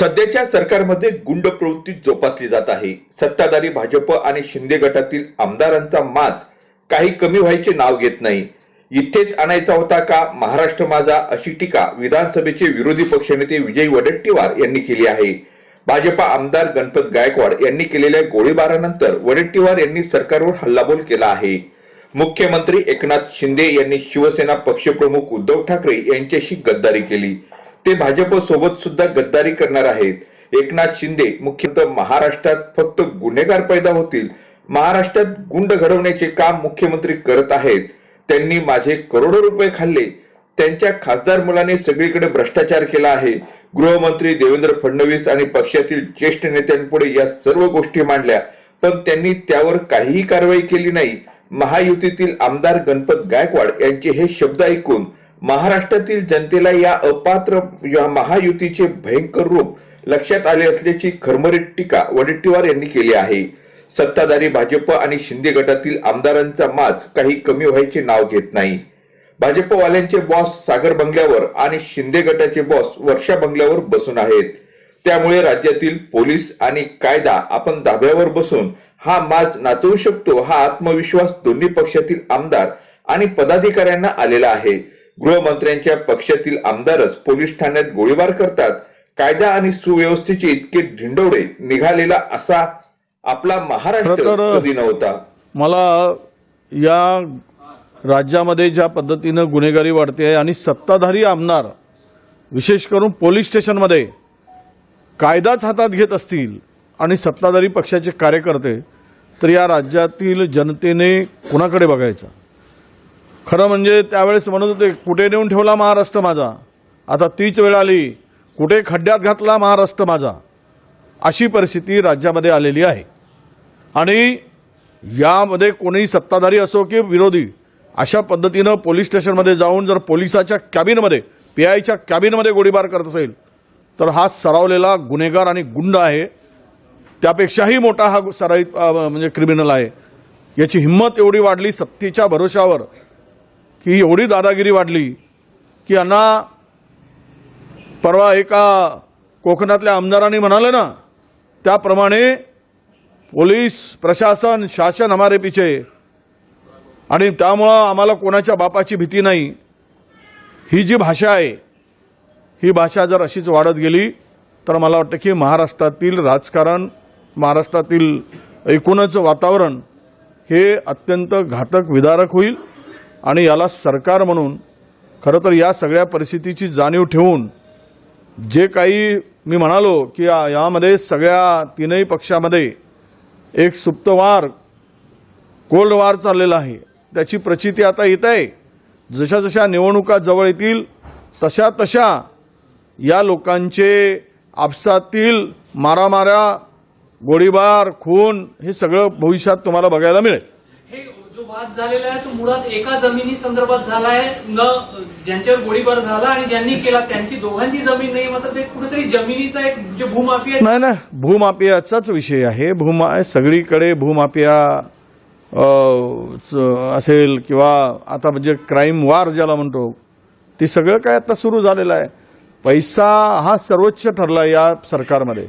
सध्याच्या सरकारमध्ये गुंड प्रवृत्ती जोपासली जात आहे. सत्ताधारी भाजप आणि शिंदे गटातील आमदारांचा माज काही कमी व्हायचे नाव घेत नाही. इथेच आणायचा होता का? महाराष्ट्र माझा अशी टीका विधानसभेचे विरोधी पक्षनेते विजय वडेट्टीवार यांनी केली आहे. भाजपा आमदार गणपत गायकवाड यांनी केलेल्या गोळीबारानंतर वडेट्टीवार यांनी सरकारवर हल्लाबोल केला आहे. मुख्यमंत्री एकनाथ शिंदे यांनी शिवसेना पक्षप्रमुख उद्धव ठाकरे यांच्याशी गद्दारी केली. ते भाजप सोबत सुद्धा गद्दारी करणार आहेत. एकनाथ शिंदे मुख्यतः महाराष्ट्रात फक्त गुन्हेगार पैदा होतील. महाराष्ट्रात गुंड घडवण्याचे काम मुख्यमंत्री करत आहेत. त्यांनी माझे करोडो रुपये खाल्ले. त्यांच्या खासदार मुलाने सगळीकडे भ्रष्टाचार केला आहे. गृहमंत्री देवेंद्र फडणवीस आणि पक्षातील ज्येष्ठ नेत्यांपुढे या सर्व गोष्टी मांडल्या. पण त्यांनी त्यावर काहीही कारवाई केली नाही. महायुतीतील आमदार गणपत गायकवाड यांचे हे शब्द ऐकून महाराष्ट्रातील जनतेला या अपात्र या महायुतीचे भयंकर रूप लक्षात आले असल्याची खरमरीत टीका वडेट्टीवार यांनी केली आहे. सत्ताधारी भाजप आणि शिंदे गटातील आमदारांचा माज काही कमी व्हायचे नाव घेत नाही. भाजपवाल्यांचे बॉस सागर बंगल्यावर आणि शिंदे गटाचे बॉस वर्षा बंगल्यावर बसून आहेत. त्यामुळे राज्यातील पोलीस आणि कायदा आपण धाब्यावर बसून हा माज नाचवू शकतो हा आत्मविश्वास दोन्ही पक्षातील आमदार आणि पदाधिकाऱ्यांना आलेला आहे. गृहमंत्र्यांच्या पक्षातील आमदारच पोलीस ठाण्यात गोळीबार करतात. कायदा आणि सुव्यवस्थेचे इतके ढिंडवडे निघालेला असा आपला महाराष्ट्र कधी नव्हता. मला या राज्यामध्ये ज्या पद्धतीनं गुन्हेगारी वाढते आहे आणि सत्ताधारी आमदार विशेष करून पोलीस स्टेशनमध्ये कायदाच हातात घेत असतील आणि सत्ताधारी पक्षाचे कार्यकर्ते तर या राज्यातील जनतेने कुणाकडे बघायचं? खरं म्हणजे त्यावेळेस म्हणत होते कुठे नेऊन ठेवला महाराष्ट्र माझा? आता तीच वेळ आली. कुठे खड्ड्यात घातला महाराष्ट्र माझा? अशी परिस्थिती राज्यामध्ये आलेली आहे. आणि यामध्ये कोणीही सत्ताधारी असो की विरोधी अशा पद्धतीनं पोलीस स्टेशनमध्ये जाऊन जर पोलिसाच्या कॅबिनमध्ये पी आयच्या कॅबिनमध्ये गोळीबार करत असेल तर हा सरावलेला गुन्हेगार आणि गुंड आहे. त्यापेक्षाही मोठा हा सराईत म्हणजे क्रिमिनल आहे. याची हिंमत एवढी वाढली सत्तेच्या भरोशावर की एवढी दादागिरी वाढली की यांना परवा एका कोकणातल्या आमदारांनी म्हणाले ना त्याप्रमाणे पोलीस प्रशासन शासन हमारे पिछे. आणि त्यामुळं आम्हाला कोणाच्या बापाची भीती नाही. ही जी भाषा आहे ही भाषा जर अशीच वाढत गेली तर मला वाटतं की महाराष्ट्रातील राजकारण महाराष्ट्रातील एकूणच वातावरण हे अत्यंत घातक विदारक होईल. आणि याला सरकार म्हणून खरं तर या सगळ्या परिस्थितीची जाणीव ठेवून जे काही मी म्हणालो की यामध्ये सगळ्या तीनही पक्षामध्ये एक सुप्तवार कोल्ड वार चाललेला आहे. त्याची प्रचिती आता येत आहे. जशा जशा निवडणुका जवळ येतील तशा तशा या लोकांचे आपसातील मारामाऱ्या गोळीबार खून हे सगळं भविष्यात तुम्हाला बघायला मिळेल. जो वाद झालेला आहे तो मुळात एका जमिनी संदर्भात झाला आहे न ज्यांच्यावर गोळीबार झाला आणि ज्यांनी केला त्यांची दोघांची जमीन नाही मात्र ते कुठेतरी जमिनीचा एक जे भूमाफिया नाही ना भूमाफियाचाच विषय आहे. भूमा सगळीकडे भूमाफिया असेल किंवा आता म्हणजे क्राईम वार ज्याला म्हणतो ते सगळं काय आता सुरू झालेलं आहे. पैसा हा सर्वोच्च ठरला या सरकारमध्ये.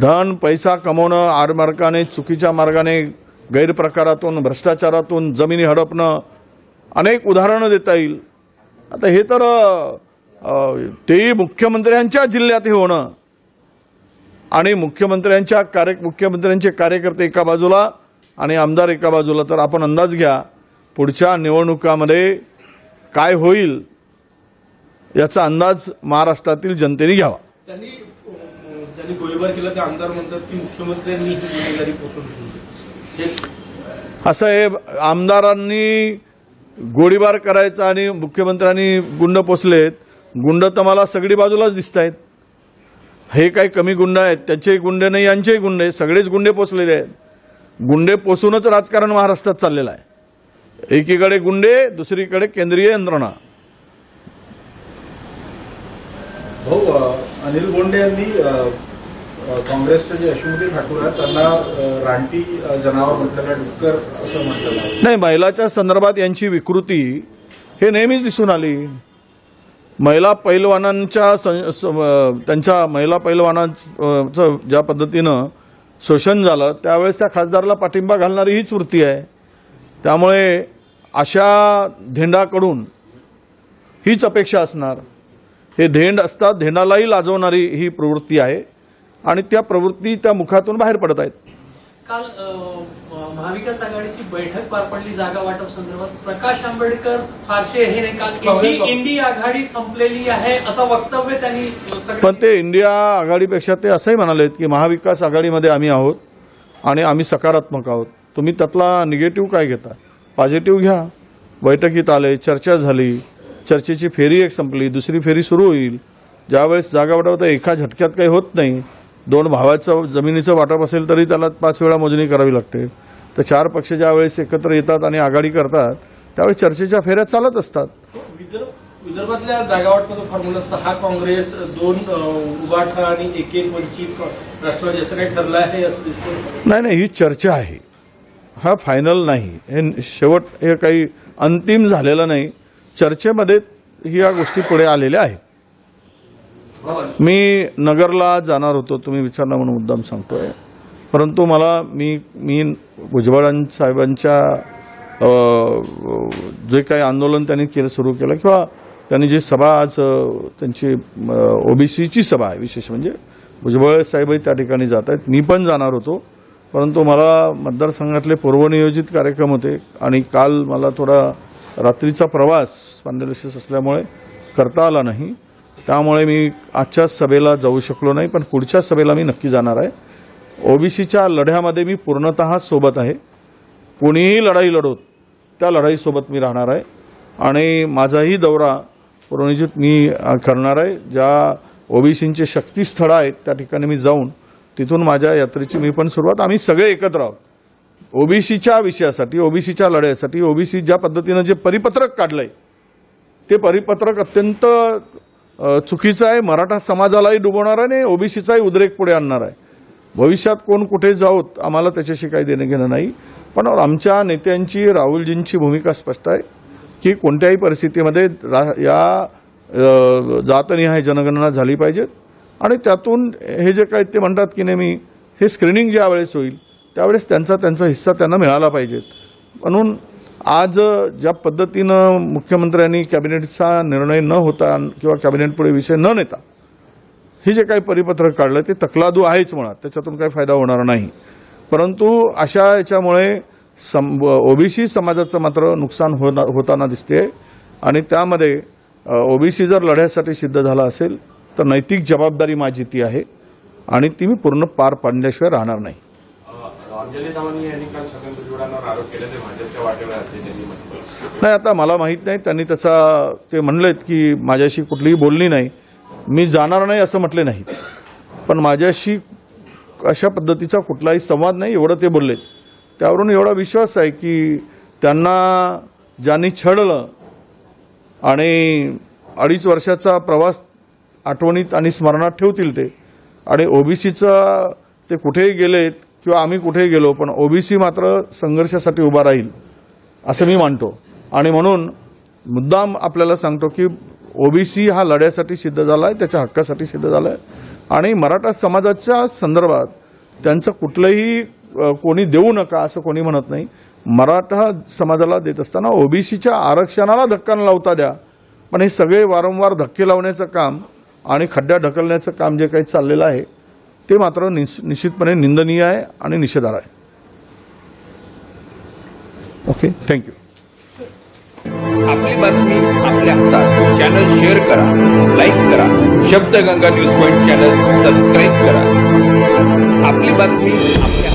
धन पैसा कमवणं आडमार्गाने चुकीच्या मार्गाने गैरप्रकारातून भ्रष्टाचारातून जमिनी हडपणं अनेक उदाहरणं देता येईल. आता हे तर तेही मुख्यमंत्र्यांच्या जिल्ह्यात हे होणं. आणि मुख्यमंत्र्यांच्या कार्य मुख्यमंत्र्यांचे कार्यकर्ते एका बाजूला आणि आमदार एका बाजूला तर आपण अंदाज घ्या पुढच्या निवडणुकामध्ये काय होईल याचा अंदाज महाराष्ट्रातील जनतेने घ्यावा. त्यांनी ज्यांनी गोळीबार केला ते आमदार म्हणतात की मुख्यमंत्र्यांनी असं हे असं आहे आमदारांनी गोळीबार करायचा आणि मुख्यमंत्र्यांनी गुंड पोचलेत गुंड तर मला सगळी बाजूलाच दिसत आहेत हे काही कमी गुंड आहेत. त्याचेही गुंडे नाही यांचेही गुंडे सगळेच गुंडे पोचलेले आहेत. गुंडे पोसूनच राजकारण महाराष्ट्रात चाललेलं आहे. एकीकडे गुंडे दुसरीकडे केंद्रीय यंत्रणा. भाऊ अनिल बोंडे यांनी काँग्रेसचे जे यशोमती ठाकूर आहेत त्यांना रानटी जनावर म्हटलेलं डुक्कर असं म्हटलेलं नाही महिलाच्या संदर्भात यांची विकृती हे नेहमीच दिसून आली. महिला पैलवानांच्या सं- त्यांच्या महिला पैलवानांचं ज्या पद्धतीनं शोषण झालं त्यावेळेस त्या खासदाराला पाठिंबा घालणारी हीच वृत्ती आहे. त्यामुळे अशा धेंडाकडून हीच अपेक्षा असणार. हे धेंड असतात धेंडालाही लाजवणारी ही प्रवृत्ती आहे. आणि त्या प्रवृत्ती त्या मुखातून बाहेर पडत आहेत. काल महाविकास आघाडीची बैठक पार पडली जागा वाटप संदर्भात. प्रकाश आंबेडकर फारसे हे नाही काल इंडी इंडी आघाडी संपलेली आहे असं वक्तव्य त्यांनी पण ते इंडिया आघाडीपेक्षा ते असंही म्हणालेत की महाविकास आघाडीमध्ये आम्ही आहोत आणि आम्ही सकारात्मक आहोत. तुम्ही त्यातला निगेटिव्ह काय घेता? पॉझिटिव्ह घ्या. बैठकीत आले चर्चा झाली चर्चेची फेरी एक संपली दुसरी फेरी सुरू होईल. ज्यावेळेस जागा वाटप एका झटक्यात काही होत नाही. दोन भावाचं जमिनीचं वाटप असेल तरी त्याला पाच वेळा मोजणी करावी लागते. तर चार पक्ष ज्यावेळेस एकत्र येतात आणि आघाडी करतात त्यावेळेस चर्चेच्या फेऱ्या चालत असतात. विदर्भ विदर्भातल्या जागा वाटपाचा फॉर्म्युला सहा काँग्रेस दोन अ, उबाठा आणि एक एक वंचित राष्ट्रवादी असं काही ठरलं आहे असं दिसतं नाही नाही ही चर्चा आहे. हा फायनल नाही. हे शेवट हे काही अंतिम झालेलं नाही. चर्चेमध्ये ह्या गोष्टी पुढे आलेल्या आहेत. मी नगरला जाणार होतो तुम्ही विचारला म्हणून मुद्दाम सांगतोय. परंतु मला मी मी भुजबळ साहेबांच्या जे काही आंदोलन त्यांनी केलं सुरू केलं किंवा त्यांनी जी सभा आज त्यांची ओबीसीची सभा आहे विशेष म्हणजे भुजबळ साहेबही त्या ठिकाणी जात आहेत. मी पण जाणार होतो. परंतु मला मतदारसंघातले पूर्वनियोजित कार्यक्रम होते आणि काल मला थोडा रात्रीचा प्रवास स्पॉन्डिलिसिस असल्यामुळे करता आला नाही. त्यामुळे मी आजच्या सभेला जाऊ शकलो नाही पण पुढच्या सभेला मी नक्की जाणार आहे. ओबीसीच्या लढ्यामध्ये मी पूर्णतः सोबत आहे. कोणीही लढाई लढवत त्या लढाईसोबत मी राहणार आहे. आणि माझाही दौरा पूर्वनियोजित मी करणार आहे. ज्या ओबीसींचे शक्तीस्थळं आहेत त्या ठिकाणी मी जाऊन तिथून माझ्या यात्रेची मी पण सुरुवात आम्ही सगळे एकत्र आहोत. ओबीसीच्या विषयासाठी ओबीसीच्या लढ्यासाठी ओबीसी ज्या पद्धतीनं जे परिपत्रक काढलंय ते परिपत्रक अत्यंत चुकीचं आहे मराठा समाजालाही डुबवणार आहे आणि ओबीसीचाही उद्रेक पुढे आणणार आहे. भविष्यात कोण कुठे जाऊत आम्हाला त्याच्याशी काही देणं घेणं नाही. पण आमच्या नेत्यांची राहुलजींची भूमिका स्पष्ट आहे की कोणत्याही परिस्थितीमध्ये रा- या जातनिहाय जनगणना झाली पाहिजेत आणि त्यातून हे जे काही ते म्हणतात की नेहमी हे स्क्रीनिंग ज्यावेळेस होईल त्यावेळेस त्यांचा त्यांचा हिस्सा त्यांना मिळाला पाहिजेत म्हणून आज ज्या पद्धतीनं मुख्यमंत्र्यांनी कॅबिनेटचा निर्णय न होता किंवा कॅबिनेटपुढे विषय न नेता हे जे काही परिपत्रक काढलं ते तकलादू आहेच मुळात त्याच्यातून काही फायदा होणार नाही. परंतु अशा याच्यामुळे सम ओबीसी समाजाचं मात्र नुकसान होना होताना दिसते आणि त्यामध्ये ओबीसी जर लढ्यासाठी सिद्ध झाला असेल तर नैतिक जबाबदारी माझी ती आहे. आणि ती मी पूर्ण पार पाडल्याशिवाय राहणार नाही. अंजली यांनी काल छगन भुजबळांवर आरोप केले ते भाजपच्या वाटेवर असले त्यांनी म्हटलं. नाही आता मला माहीत नाही त्यांनी त्याचा ते म्हणलेत की माझ्याशी कुठलीही बोलणी नाही. मी जाणार नाही असं म्हटले नाही पण माझ्याशी अशा पद्धतीचा कुठलाही संवाद नाही एवढं ते बोलले. त्यावरून एवढा विश्वास आहे की त्यांना ज्यांनी छळलं आणि अडीच वर्षाचा प्रवास आठवणीत आणि स्मरणात ठेवतील ते आणि ओबीसीचा ते कुठेही गेलेत किंवा आम्ही कुठेही गेलो पण ओबीसी मात्र संघर्षासाठी उभा राहील असं मी मानतो. आणि म्हणून मुद्दाम आपल्याला सांगतो की ओबीसी हा लढ्यासाठी सिद्ध झाला आहे त्याच्या हक्कासाठी सिद्ध झाला आहे आणि मराठा समाजाच्या संदर्भात त्यांचं कुठलंही कोणी देऊ नका असं कोणी म्हणत नाही. मराठा समाजाला देत असताना ओबीसीच्या आरक्षणाला धक्का न लावता द्या. पण हे सगळे वारंवार धक्के लावण्याचं काम आणि खड्ड्या ढकलण्याचं काम जे काही चाललेलं आहे ते मात्र निश निश्चितपणे निंदनीय आहे आणि निषेधार आहे. ओके थँक्यू आपली बातमी आपल्या हातात. चॅनल शेअर करा लाईक करा. Shabdganga news point channel subscribe करा. आपली बातमी आपल्या